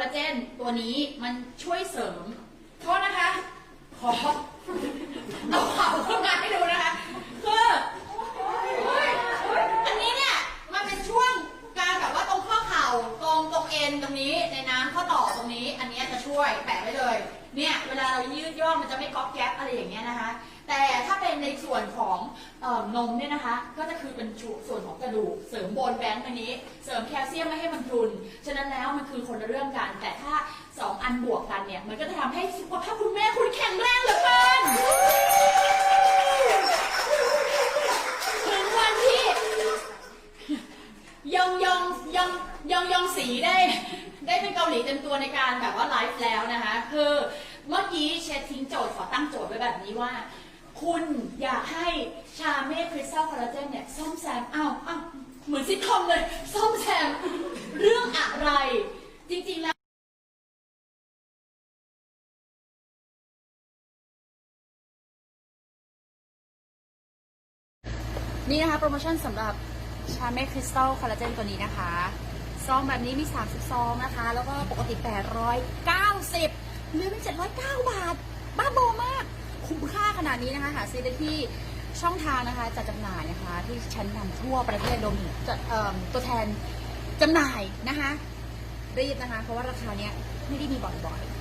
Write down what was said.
ลลาเจนตัวนี้มันช่วยเสริม โทษนะคะ ขอเอาข่าวเข้ามาให้ดูนะคะคืออันนี้เนี่ยมันเป็นช่วงการแบบว่าตรงข้อเข่าตรงตรงเอ็นตรงนี้ในน้ำข้อต่อตรงนี้ อันนี้จะช่วยแปะไว้เลย เนี่ยเวลาเรายืดย่อมันจะไม่ก๊อบแก๊บอะไรอย่างเงี้ยนะคะ แต่ถ้าเป็นในส่วนของเออนมเนี่ยนะคะ ก็จะคือเป็นส่วนของกระดูกเสริมโบนแบงค์อันนี้ เสริมแคลเซียมไม่ให้มันพรุน ฉะนั้นแล้วมันคือคนละเรื่องกัน แต่ถ้าสองอันบวกกันเนี่ย มันก็จะทำให้สุขภาพคุณแม่คุณแข็งแรงเหลือเกิน ถึงวันที่ยองยองยองยองยองสีได้ ได้เป็นเกาหลีเต็มตัวในการแบบว่าไลฟ์แล้วนะคะ คือเมื่อกี้เชฟทิ้งโจทย์ขอตั้งโจทย์ไว้แบบนี้ว่า คุณอยากให้ชาเม่คริสตัลคอลลาเจนเนี่ยซ่อมแซมอ้าวอ้าวเหมือนซิทคอมเลยซ่อมแซมเรื่องอะไร จริงๆแล้วนี่นะคะโปรโมชั่นสำหรับชาเม่คริสตัลคอลลาเจนตัวนี้นะคะซองแบบนี้มี 30 ซองนะคะ แล้วก็ปกติ 890เหลือเป็น709 บาทบ้าบากคุ้ มค่าขนาดนี้นะคะหาซื้อได้ที่ช่องทางนะคะจัดจำหน่ายนะคะที่ชั้นนำทั่วประเทศรวมถึงจะเอิ่มตัวแทนจำหน่ายนะคะรีบนะคะ เพราะว่าราคาเนี้ยไม่ได้มีบ่อยๆ